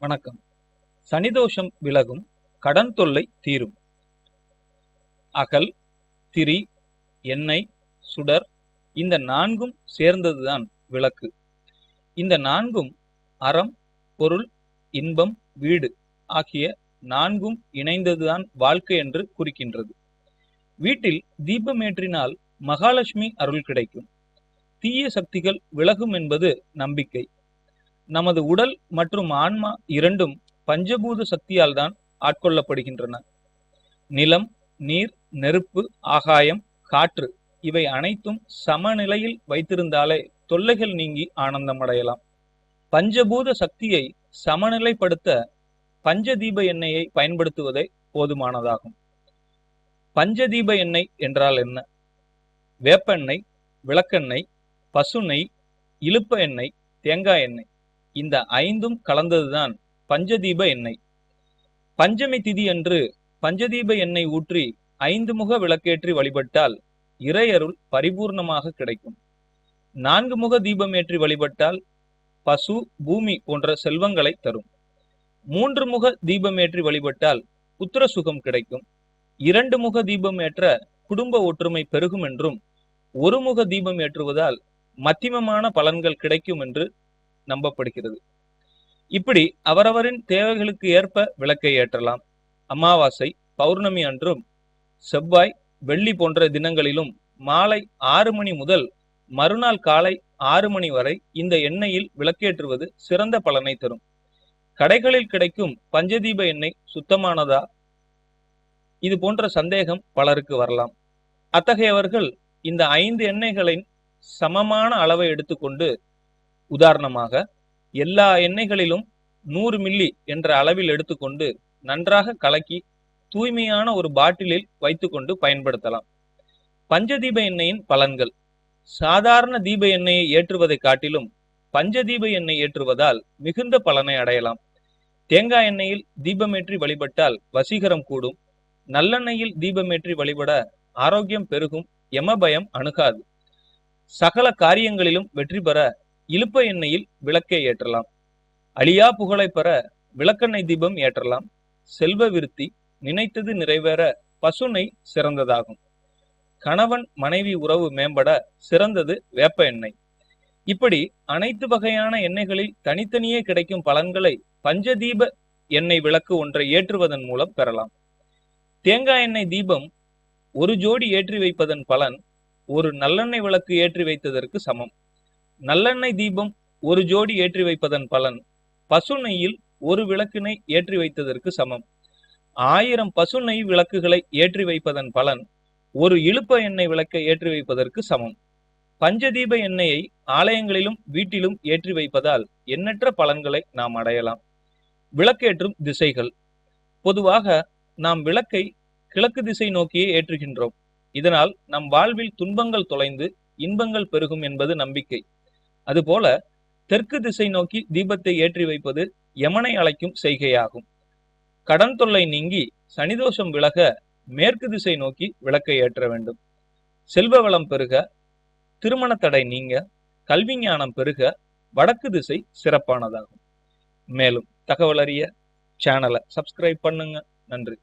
வணக்கம். சனிதோஷம் விலகும் கடன் தொல்லை தீரும். அகல் திரி எண்ணெய் சுடர் இந்த நான்கும் சேர்ந்ததுதான் விளக்கு. இந்த நான்கும் அறம் பொருள் இன்பம் வீடு ஆகிய நான்கும் இணைந்ததுதான் வாழ்க்கை என்று குறிக்கின்றது. வீட்டில் தீபமேற்றினால் மகாலட்சுமி அருள் கிடைக்கும். தீய சக்திகள் விலகும் என்பது நம்பிக்கை. நமது உடல் மற்றும் ஆன்மா இரண்டும் பஞ்சபூத சக்தியால் தான் ஆட்கொள்ளப்படுகின்றன. நிலம் நீர் நெருப்பு ஆகாயம் காற்று இவை அனைத்தும் சமநிலையில் வைத்திருந்தாலே தொல்லைகள் நீங்கி ஆனந்தம் அடையலாம் பஞ்சபூத சக்தியை சமநிலைப்படுத்த பஞ்சதீப எண்ணெயை பயன்படுத்துவதே போதுமானதாகும். பஞ்சதீப எண்ணெய் என்றால் என்ன? வேப்பெண்ணெய் விளக்கெண்ணெய் பசுநெய் இழுப்ப எண்ணெய் தேங்காய் எண்ணெய். இந்த ஐந்தும் கலந்ததுதான் பஞ்சதீப எண்ணெய். பஞ்சமி திதி அன்று பஞ்சதீப எண்ணெய் ஊற்றி ஐந்து முக விளக்கேற்றி வழிபட்டால் இறையருள் பரிபூர்ணமாக கிடைக்கும். நான்கு முக தீபம் ஏற்றி வழிபட்டால் பசு பூமி போன்ற செல்வங்களை தரும். மூன்று முக தீபம் ஏற்றி வழிபட்டால் புத்திர சுகம் கிடைக்கும். இரண்டு முக தீபம் ஏற்ற குடும்ப ஒற்றுமை பெருகும் என்றும் ஒரு முக தீபம் ஏற்றுவதால் மத்தியமமான பலன்கள் கிடைக்கும் என்று நம்பப்படுகிறது. இப்படி அவரவரின் தேவைகளுக்கு ஏற்ப விளக்கை ஏற்றலாம். அமாவாசை பௌர்ணமி அன்றும் செவ்வாய் வெள்ளி போன்ற தினங்களிலும் மாலை ஆறு மணி முதல் மறுநாள் காலை ஆறு மணி வரை இந்த எண்ணெயில் விளக்கேற்றுவது சிறந்த பலனை தரும். கடைகளில் கிடைக்கும் பஞ்சதீப எண்ணெய் சுத்தமானதா? இது போன்ற சந்தேகம் பலருக்கு வரலாம். அத்தகையவர்கள் இந்த ஐந்து எண்ணெய்களின் சமமான அளவை எடுத்துக்கொண்டு உதாரணமாக எல்லா எண்ணெய்களிலும் நூறு மில்லி என்ற அளவில் எடுத்துக்கொண்டு நன்றாக கலக்கி தூய்மையான ஒரு பாட்டிலில் வைத்துக்கொண்டு பயன்படுத்தலாம். பஞ்சதீப எண்ணெயின் பலன்கள். சாதாரண தீப எண்ணெயை ஏற்றுவதை காட்டிலும் பஞ்சதீப எண்ணெய் ஏற்றுவதால் மிகுந்த பலனை அடையலாம். தேங்காய் எண்ணெயில் தீபமேற்றி வழிபட்டால் வசீகரம் கூடும். நல்லெண்ணெயில் தீபமேற்றி வழிபட ஆரோக்கியம் பெருகும் எமபயம் அணுகாது. சகல காரியங்களிலும் வெற்றி பெற இழுப்ப எண்ணெயில் விளக்கை ஏற்றலாம். அழியா புகழை பெற விளக்கெண்ணெய் தீபம் ஏற்றலாம். செல்வ விருத்தி நினைத்தது நிறைவேற பசுனை சிறந்ததாகும். கணவன் மனைவி உறவு மேம்பட சிறந்தது வேப்ப எண்ணெய். இப்படி அனைத்து வகையான எண்ணெய்களில் தனித்தனியே கிடைக்கும் பலன்களை பஞ்சதீப எண்ணெய் விளக்கு ஒன்றை ஏற்றுவதன் மூலம் பெறலாம். தேங்காய் எண்ணெய் தீபம் ஒரு ஜோடி ஏற்றி வைப்பதன் பலன் ஒரு நல்லெண்ணெய் விளக்கு ஏற்றி வைத்ததற்கு சமம். நல்லெண்ணெய் தீபம் ஒரு ஜோடி ஏற்றி வைப்பதன் பலன் பசு நெய்யில் ஒரு விளக்கினை ஏற்றி வைத்ததற்கு சமம். ஆயிரம் பசு நெய் விளக்குகளை ஏற்றி வைப்பதன் பலன் ஒரு இழுப்ப எண்ணெய் விளக்கை ஏற்றி வைப்பதற்கு சமம். பஞ்சதீப எண்ணெயை ஆலயங்களிலும் வீட்டிலும் ஏற்றி வைப்பதால் எண்ணற்ற பலன்களை நாம் அடையலாம். விளக்கேற்றும் திசைகள். பொதுவாக நாம் விளக்கை கிழக்கு திசை நோக்கியே ஏற்றுகின்றோம். இதனால் நம் வாழ்வில் துன்பங்கள் தொலைந்து இன்பங்கள் பெருகும் என்பது நம்பிக்கை. அதுபோல தெற்கு திசை நோக்கி தீபத்தை ஏற்றி வைப்பது யமனை அழைக்கும் செய்கையாகும். கடன் தொல்லை நீங்கி சனிதோஷம் விலக மேற்கு திசை நோக்கி விளக்கை ஏற்ற வேண்டும். செல்வ வளம் பெருக திருமண தடை நீங்க கல்வி ஞானம் பெருக வடக்கு திசை சிறப்பானதாகும். மேலும் தகவல் அறிய சேனலை சப்ஸ்கிரைப் பண்ணுங்க. நன்றி.